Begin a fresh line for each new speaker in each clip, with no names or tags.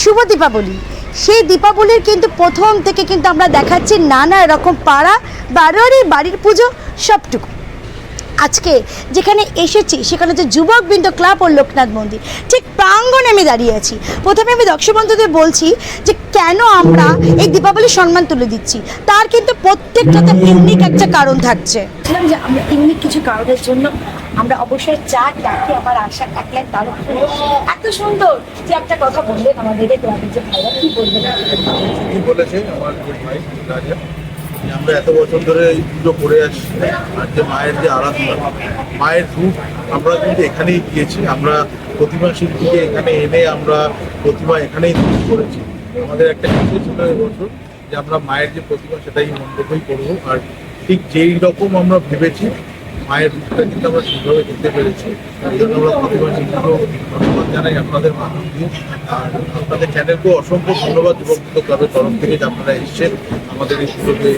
শুভ দীপাবলি। সেই দীপাবলির কিন্তু প্রথম থেকে কিন্তু আমরা দেখাচ্ছি নানা রকম পাড়া, বারোয়ারি, বাড়ির পুজো, সবটুকু। আজকে যেখানে এসেছি সেখানে হচ্ছে যুবকবৃন্দ ক্লাব ও লোকনাথ মন্দির। ঠিক প্রাঙ্গণে আমি দাঁড়িয়ে আছি। প্রথমে আমি দর্শক বন্ধুদের বলছি যে কেন আমরা এই দীপাবলির সম্মান তুলে দিচ্ছি? তার কিন্তু প্রত্যেকটাতে ইউনিক একটা কারণ থাকছে। যে আমরা ইউনিক কিছু কারণের জন্য আমরা অবশ্যই চা ডাকি আমার আশা একলাই তার এত সুন্দর যে একটা কথা বললেন আমাদের এই যে ভাইরা কি বলবেন?
ঠিকই বলেছে আমার ভাই রাজা? আমরা এত বছর ধরে পুজো করে আসছি আর যে মায়ের যে আরাধনা, মায়ের রূপ আমরা কিন্তু এখানেই গিয়েছি আমরা প্রতিমা শিল্পীকে এখানে এনে আমরা প্রতিমা এখানেই তৈরি করেছি আমাদের একটা ইচ্ছে ছিল এবছর যে আমরা মায়ের যে প্রতিমা সেটাই মণ্ডপেই করব। আর ঠিক যেই রকম আমরা ভেবেছি মায়ের রূপটা কিন্তু আমরা ঠিকভাবে দেখতে পেরেছি। এই জন্য আমরা শিল্পীকেও ধন্যবাদ জানাই আপনাদের মাধ্যম। দিয়ে আর আপনাদের চ্যানেলকেও অসংখ্য ধন্যবাদ যুবক ক্লাবের তরফ থেকে যে আপনারা এসছেন, আমাদের এই পুজোকে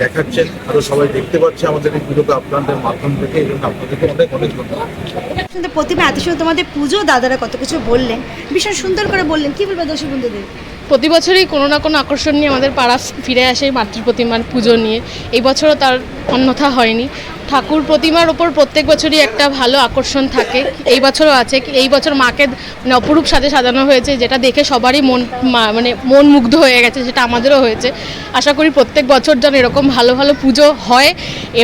দেখাচ্ছেন। আরও সবাই দেখতে পাচ্ছে আমাদের এই পুজোকে আপনাদের মাধ্যম থেকে, এই জন্য আপনাদেরকে অনেক অনেক ধন্যবাদ।
প্রতিমা এত সুন্দর, তোমাদের পুজো দাদারা কত কিছু বললেন। ভীষণ সুন্দর করে বললেন। কি বলবে দর্শক বন্ধুদের?
প্রতি বছরই কোনো না কোনো আকর্ষণ নিয়ে আমাদের পাড়া ফিরে আসে মাতৃ প্রতিমার পুজো নিয়ে। এই বছরও তার অন্যথা হয়নি। ঠাকুর প্রতিমার ওপর প্রত্যেক বছরই একটা ভালো আকর্ষণ থাকে। এই বছরও আছে। এই বছর মাকে মানে অপরূপ সাজে সাজানো হয়েছে, যেটা দেখে সবারই মন মানে মন মুগ্ধ হয়ে গেছে, সেটা আমাদেরও হয়েছে। আশা করি প্রত্যেক বছর যেন এরকম ভালো ভালো পুজো হয়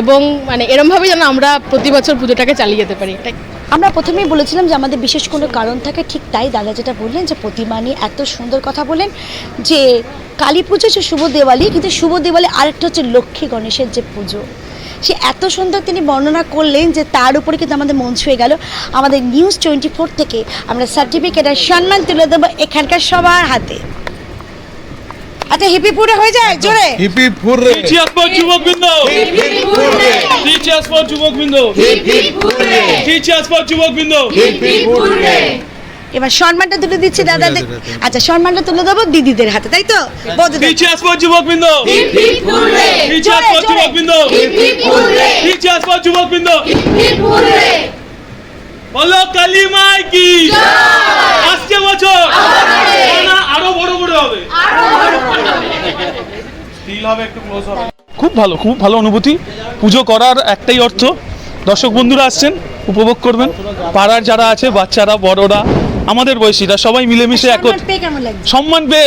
এবং মানে এরমভাবেই যেন আমরা প্রতি বছর পুজোটাকে চালিয়ে যেতে পারি। এটাই
আমরা প্রথমেই বলেছিলাম যে আমাদের বিশেষ কোনো কারণ থাকে ঠিক তাই দাদা যেটা বললেন যে প্রতিমা নিয়ে এত সুন্দর কথা বলেন যে কালী পুজো হচ্ছে শুভ দেওয়ালি কিন্তু শুভ দেওয়ালি আরেকটা হচ্ছে লক্ষ্মী গণেশের যে পুজো। সে এত সুন্দর তিনি বর্ণনা করলেন যে তার উপরে কিন্তু আমাদের মন ছুঁয়ে গেল। আমাদের নিউজ টোয়েন্টি ফোর থেকে আমরা সার্টিফিকেট আর সম্মান তুলে দেবো এখানকার সবার হাতে। আচ্ছা হিপিপুরে হয়ে যায়? জোরে।
হিপি ফুররে
Teachers for যুবকবৃন্দ Teachers for যুবকবৃন্দ Teachers for যুবকবৃন্দ
এবার সম্মানটা তুলে দিচ্ছি দাদাদের আচ্ছা সম্মানটা তুলে দেবো দিদিদের হাতে তাই তো?
Teachers for যুবকবৃন্দ Teachers for যুবকবৃন্দ Teachers for যুবকবৃন্দ বলো কালী মাই কি? আসছে বছর। না আরও বড় করে হবে। স্টিল হবে। একটু ক্লোজ হবে।
খুব ভালো খুব ভালো অনুভূতি। পুজো করার একটাই অর্থ। দর্শক বন্ধুরা আসছেন উপভোগ করবেন। পাড়ার যারা আছে বাচ্চারা বড়রা আমাদের বয়সীরা সবাই মিলেমিশে এক
সম্মান পেয়ে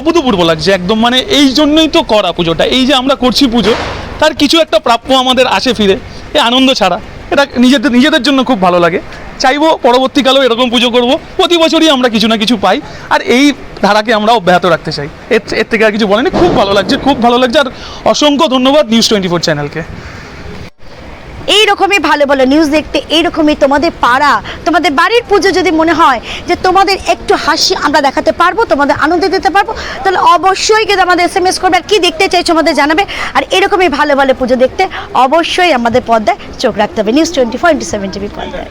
অভূতপূর্ব লাগছে একদম। মানে এই জন্যই তো করা পুজোটা। এই যে আমরা করছি পুজো তার কিছু একটা প্রাপ্য আমাদের আসে ফিরে। এই আনন্দ ছাড়া। এটা নিজেদের নিজেদের জন্য খুব ভালো লাগে। চাইব পরবর্তীকালেও এরকম পুজো করব। প্রতি বছরই আমরা কিছু না কিছু পাই। আর এই ধারাকে আমরা অব্যাহত রাখতে চাই। এর এর থেকে আর কিছু বলেনি। খুব ভালো লাগছে, খুব ভালো লাগছে। আর অসংখ্য ধন্যবাদ নিউজ টোয়েন্টি ফোর চ্যানেলকে
এই রকমই ভালো ভালো নিউজ দেখতে এইরকমই তোমাদের পাড়া, তোমাদের বাড়ির পুজো যদি মনে হয় যে তোমাদের একটু হাসি আমরা দেখাতে পারব, তোমাদের আনন্দ দিতে পারব, তাহলে অবশ্যই কিন্তু আমাদের এস এম এস করবে আর কী দেখতে চাইছো আমাদের জানাবে। আর এরকমই ভালো ভালো পুজো দেখতে অবশ্যই আমাদের পর্দায় চোখ রাখতে হবে। News twenty four into seven TV পর্দায়।